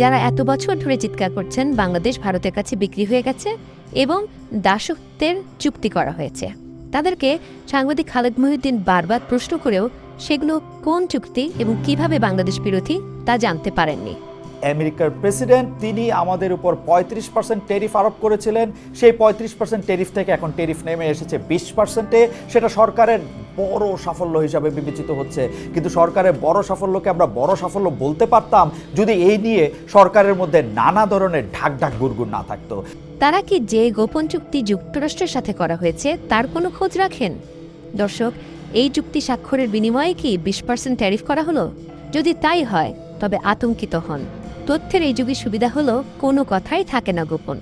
যারা এত বছর ধরে চিৎকার করছেন, বাংলাদেশ ভারতের কাছে বিক্রি হয়ে গেছে এবং দাসত্বের চুক্তি করা হয়েছে। তাদেরকে সাংবাদিক খালেদ মহিউদ্দিন বারবার প্রশ্ন করেও সেগুলো কোন চুক্তি এবং কীভাবে বাংলাদেশ বিরোধী তা জানতে পারেননি। আমেরিকার প্রেসিডেন্ট, তিনি আমাদের উপর পঁয়ত্রিশ পার্সেন্ট টেরিফ আরোপ করেছিলেন। সেই পঁয়ত্রিশ পার্সেন্ট টেরিফ থেকে এখন টেরিফ নেমে এসেছে বিশ পার্সেন্টে। সেটা সরকারের বড় সাফল্য হিসাবে বিবেচিত হচ্ছে। কিন্তু সরকারের বড় সাফল্যকে আমরা বড় সাফল্য বলতে পারতাম যদি এই নিয়ে সরকারের মধ্যে নানা ধরনের ঢাক ঢাক গুড়গুড় না থাকতো। তারা কি যে গোপন চুক্তি যুক্তরাষ্ট্রের সাথে করা হয়েছে, তার কোনো খোঁজ রাখেন? দর্শক, এই চুক্তি স্বাক্ষরের বিনিময়ে কি বিশ পার্সেন্ট ট্যারিফ করা হলো? যদি তাই হয়, তবে আতঙ্কিত হন। তথ্যের এই যুগের সুবিধা হলো, কোনো কথাই থাকে না গোপন।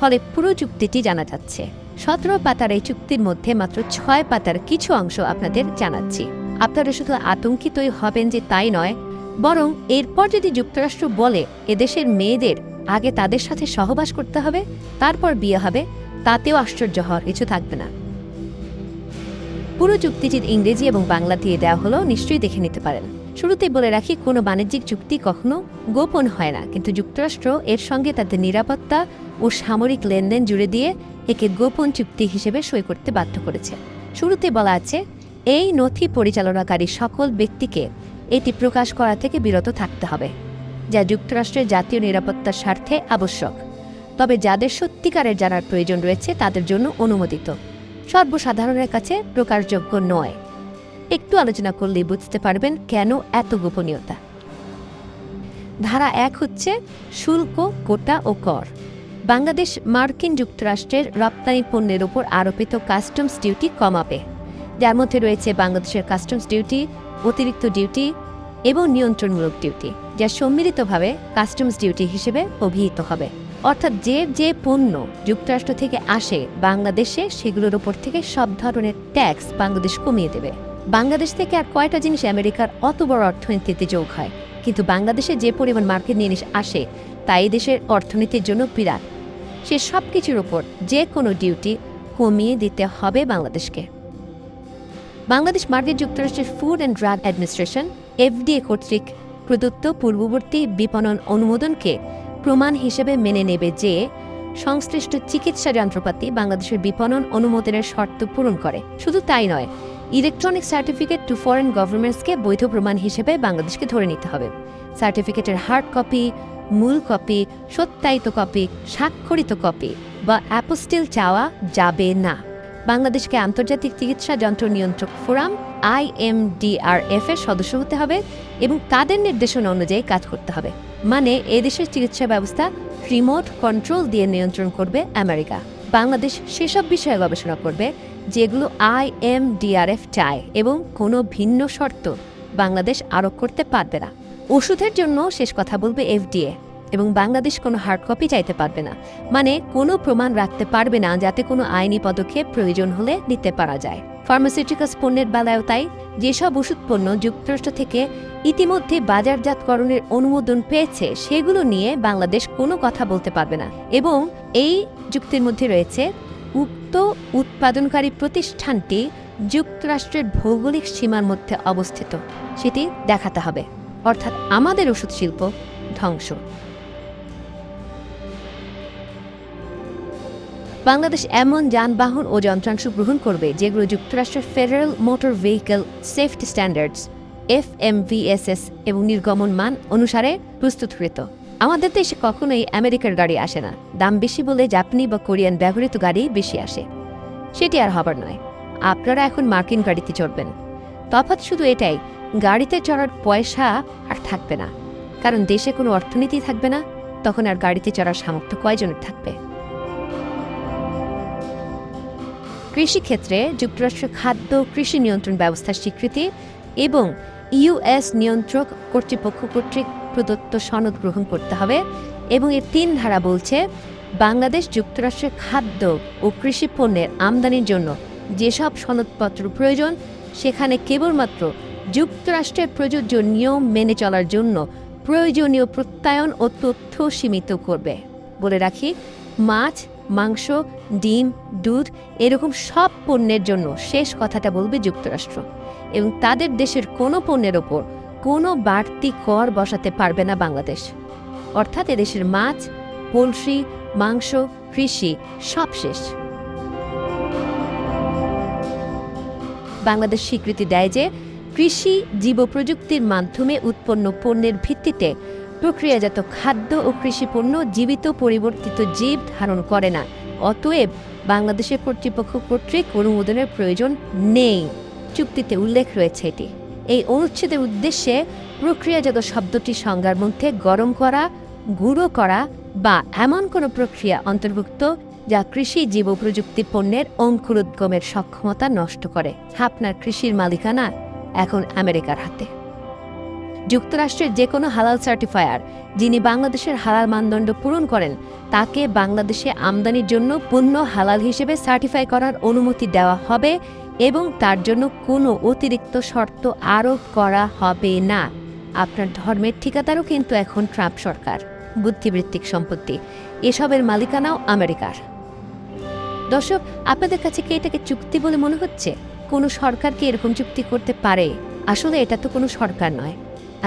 ফলে পুরো চুক্তিটি জানা যাচ্ছে। সতেরো পাতার এই চুক্তির মধ্যে মাত্র ছয় পাতার কিছু অংশ আপনাদের জানাচ্ছি। আপনারা শুধু আতঙ্কিতই হবেন যে তাই নয়, বরং এরপর যদি যুক্তরাষ্ট্র বলে এদেশের মেয়েদের আগে তাদের সাথে সহবাস করতে হবে, তারপর বিয়ে হবে, তাতেও আশ্চর্য হওয়ার কিছু থাকবে না। পুরো চুক্তিটির ইংরেজি এবং বাংলা দিয়ে দেওয়া হলো নিশ্চয়ই দেখে নিতে পারেন। শুরুতে বলে রাখি, কোনো বাণিজ্যিক চুক্তি কখনো গোপন হয় না। কিন্তু যুক্তরাষ্ট্র এর সঙ্গে তাদের নিরাপত্তা ও সামরিক লেনদেন জুড়ে দিয়ে একে গোপন চুক্তি হিসেবে সই করতে বাধ্য করেছে। শুরুতে বলা আছে, এই নথি পরিচালনাকারী সকল ব্যক্তিকে এটি প্রকাশ করা থেকে বিরত থাকতে হবে, যা যুক্তরাষ্ট্রের জাতীয় নিরাপত্তার স্বার্থে আবশ্যক। তবে যাদের সত্যিকারের জানার প্রয়োজন রয়েছে, তাদের জন্য অনুমোদিত। সর্বসাধারণের কাছে প্রকাশযোগ্য নয়। একটু আলোচনা করলেই বুঝতে পারবেন কেন এত গোপনীয়তা। ধারা এক হচ্ছে শুল্ক, কোটা ও কর। বাংলাদেশ মার্কিন যুক্তরাষ্ট্রের রপ্তানি পণ্যের ওপর আরোপিত কাস্টমস ডিউটি কমাবে যার মধ্যে রয়েছে বাংলাদেশের কাস্টমস ডিউটি, অতিরিক্ত ডিউটি এবং নিয়ন্ত্রণমূলক ডিউটি, যা সম্মিলিতভাবে কাস্টমস ডিউটি হিসেবে অভিহিত হবে। অর্থাৎ যে যে পণ্য যুক্তরাষ্ট্র থেকে আসে বাংলাদেশে, সেগুলোর উপর থেকে সব ধরনের ট্যাক্স বাংলাদেশ কমিয়ে দেবে। বাংলাদেশ থেকে আর কয়টা জিনিস আমেরিকার অত বড় অর্থনীতিতে যোগ হয়? কিন্তু বাংলাদেশে যে পরিমাণ মার্কেট জিনিস আসে তা এই দেশের অর্থনীতির জন্য বিরাট। সে সব কিছুর উপর যে কোনো ডিউটি কমিয়ে দিতে হবে বাংলাদেশকে। বাংলাদেশ মার্কিন যুক্তরাষ্ট্রের food and drug administration, FDA কর্তৃক প্রদত্ত পূর্ববর্তী বিপণন অনুমোদনকে প্রমাণ হিসেবে মেনে নেবে যে সংশ্লিষ্ট চিকিৎসা যন্ত্রপাতি বাংলাদেশের বিপণন অনুমোদনের শর্ত পূরণ করে। শুধু তাই নয় ইলেকট্রনিক সার্টিফিকেট টু ফরেন গভর্নমেন্টসকে বৈধ প্রমাণ হিসেবে বাংলাদেশকে ধরে নিতে হবে। সার্টিফিকেটের হার্ড কপি মূল কপি সত্যায়িত কপি স্বাক্ষরিত কপি বা অ্যাপোস্টিল চাওয়া যাবে না। বাংলাদেশকে আন্তর্জাতিক চিকিৎসা যন্ত্র নিয়ন্ত্রক ফোরাম, আইএমডিআরএফ এর সদস্য হতে হবে এবং তাদের নির্দেশনা অনুযায়ী কাজ করতে হবে। মানে এদেশের চিকিৎসা ব্যবস্থা রিমোট কন্ট্রোল দিয়ে নিয়ন্ত্রণ করবে আমেরিকা। বাংলাদেশ সেসব বিষয়ে গবেষণা করবে যেগুলো আইএমডিআরএফ চায় এবং কোনো ভিন্ন শর্ত বাংলাদেশ আরোপ করতে পারবে না। ওষুধের জন্য শেষ কথা বলবে এফডিএ। এবং বাংলাদেশ কোনো হার্ড কপি চাইতে পারবে না। মানে কোনো প্রমাণ রাখতে পারবে না যাতে কোনো আইনি পদক্ষেপ প্রয়োজন হলে নিতে পারা যায়। ফার্মাসিউটিক্যালস পণ্যের বেলায়ও তাই যেসব ওষুধ পণ্য যুক্তরাষ্ট্র থেকে ইতিমধ্যে বাজারজাতকরণের অনুমোদন পেয়েছে, সেগুলো নিয়ে বাংলাদেশ কোনো কথা বলতে পারবে না। এবং এই যুক্তির মধ্যে রয়েছে, উক্ত উৎপাদনকারী প্রতিষ্ঠানটি যুক্তরাষ্ট্রের ভৌগোলিক সীমার মধ্যে অবস্থিত। সেটি দেখাতে হবে। অর্থাৎ আমাদের ওষুধ শিল্প ধ্বংস। বাংলাদেশ এমন যানবাহন ও যন্ত্রাংশ গ্রহণ করবে যেগুলো যুক্তরাষ্ট্রের federal motor vehicle safety standards F এবং নির্গমন মান অনুসারে প্রস্তুতকৃত। আমাদের দেশে কখনোই আমেরিকার গাড়ি আসে না। দাম বেশি বলে জাপানি বা কোরিয়ান ব্যবহৃত গাড়ি বেশি আসে। সেটি আর হবার নয়। আপনারা এখন মার্কিন গাড়িতে চড়বেন। তফাৎ শুধু এটাই, গাড়িতে চড়ার পয়সা আর থাকবে না। কারণ দেশে কোনো অর্থনীতি থাকবে না, তখন আর গাড়িতে চড়ার সামর্থ্য কয়জনের থাকবে? কৃষিক্ষেত্রে যুক্তরাষ্ট্র খাদ্য কৃষি নিয়ন্ত্রণ ব্যবস্থার স্বীকৃতি এবং ইউএস নিয়ন্ত্রক কর্তৃপক্ষ কর্তৃক প্রদত্ত সনদ গ্রহণ করতে হবে এবং এর তিন ধারা বলছে, বাংলাদেশ যুক্তরাষ্ট্রের খাদ্য ও কৃষি পণ্যের আমদানির জন্য যেসব সনদপত্র প্রয়োজন, সেখানে কেবলমাত্র যুক্তরাষ্ট্রের প্রযোজ্য নিয়ম মেনে চলার জন্য প্রয়োজনীয় প্রত্যয়ন ও তথ্য সীমিত করবে। বলে রাখি মাছ মাংস, ডিম, দুধ, এরকম সব পণ্যের জন্য শেষ কথাটা বলবে যুক্তরাষ্ট্র। এবং তাদের দেশের কোনো পণ্যের ওপর কোনো বাড়তি কর বসাতে পারবে না বাংলাদেশ। অর্থাৎ এদেশের মাছ, পোলট্রি, মাংস, কৃষি সব শেষ। বাংলাদেশ স্বীকৃতি দেয় যে কৃষি জীব প্রযুক্তির মাধ্যমে উৎপন্ন পণ্যের ভিত্তিতে প্রক্রিয়াজাত খাদ্য ও কৃষি পণ্য জীবিত পরিবর্তিত জীব ধারণ করে না। অতএব বাংলাদেশের কর্তৃপক্ষ কর্তৃক অনুমোদনের প্রয়োজন নেই। চুক্তিতে উল্লেখ রয়েছে এটি। এই অনুচ্ছেদের উদ্দেশ্যে প্রক্রিয়াজাত শব্দটি সংজ্ঞার মধ্যে গরম করা, গুঁড়ো করা বা এমন কোনো প্রক্রিয়া অন্তর্ভুক্ত যা কৃষি জীব প্রযুক্তি পণ্যের অঙ্কুরোদ্গমের সক্ষমতা নষ্ট করে। আপনার কৃষির মালিকানা এখন আমেরিকার হাতে। যুক্তরাষ্ট্রের যে কোনো হালাল সার্টিফায়ার যিনি বাংলাদেশের হালাল মানদণ্ড পূরণ করেন, তাকে বাংলাদেশে আমদানির জন্য পণ্য হালাল হিসেবে সার্টিফাই করার অনুমতি দেওয়া হবে এবং তার জন্য কোনো অতিরিক্ত শর্ত আরোপ করা হবে না। আপনার ধর্মের ঠিকাদারও কিন্তু এখন ট্রাম্প সরকার। বুদ্ধিবৃত্তিক সম্পত্তি, এসবের মালিকানাও আমেরিকার। দর্শক, আপনাদের কাছে কি এটাকে চুক্তি বলে মনে হচ্ছে? কোনো সরকার কি এরকম চুক্তি করতে পারে? আসলে এটা তো কোনো সরকার নয়।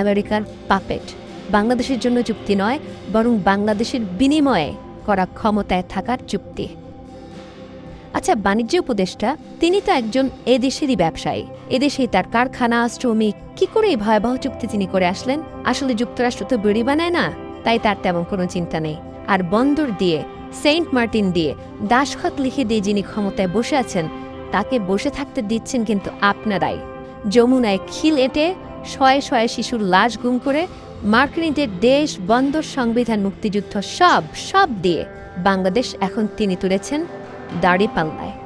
আমেরিকার পাপেট। বাংলাদেশের জন্য চুক্তি নয়, বরং বাংলাদেশের বিনিময়ে করা ক্ষমতায় থাকার চুক্তি। আচ্ছা বাণিজ্য উপদেষ্টা, তিনি তো একজন এদেশেরই ব্যবসায়ী। এদেশেই তার কারখানা, শ্রমিক, কি করে এই ভয়াবহ চুক্তি তিনি করে আসলেন? আসলে যুক্তরাষ্ট্র তো বেড়ি বানায় না, তাই তার তেমন কোনো চিন্তা নেই। আর বন্দর দিয়ে, সেন্ট মার্টিন দিয়ে, দাসখত লিখে দিয়ে যিনি ক্ষমতায় বসে আছেন, তাকে বসে থাকতে দিচ্ছেন কিন্তু আপনারাই। যমুনায় খিল এঁটে শয়ে শয়ে শিশুর লাশ গুম করে মার্কিনীদের দেশ বন্দর সংবিধান মুক্তিযুদ্ধ সব সব দিয়ে বাংলাদেশ এখন তিনি তুলেছেন দাড়ি পাল্লায়।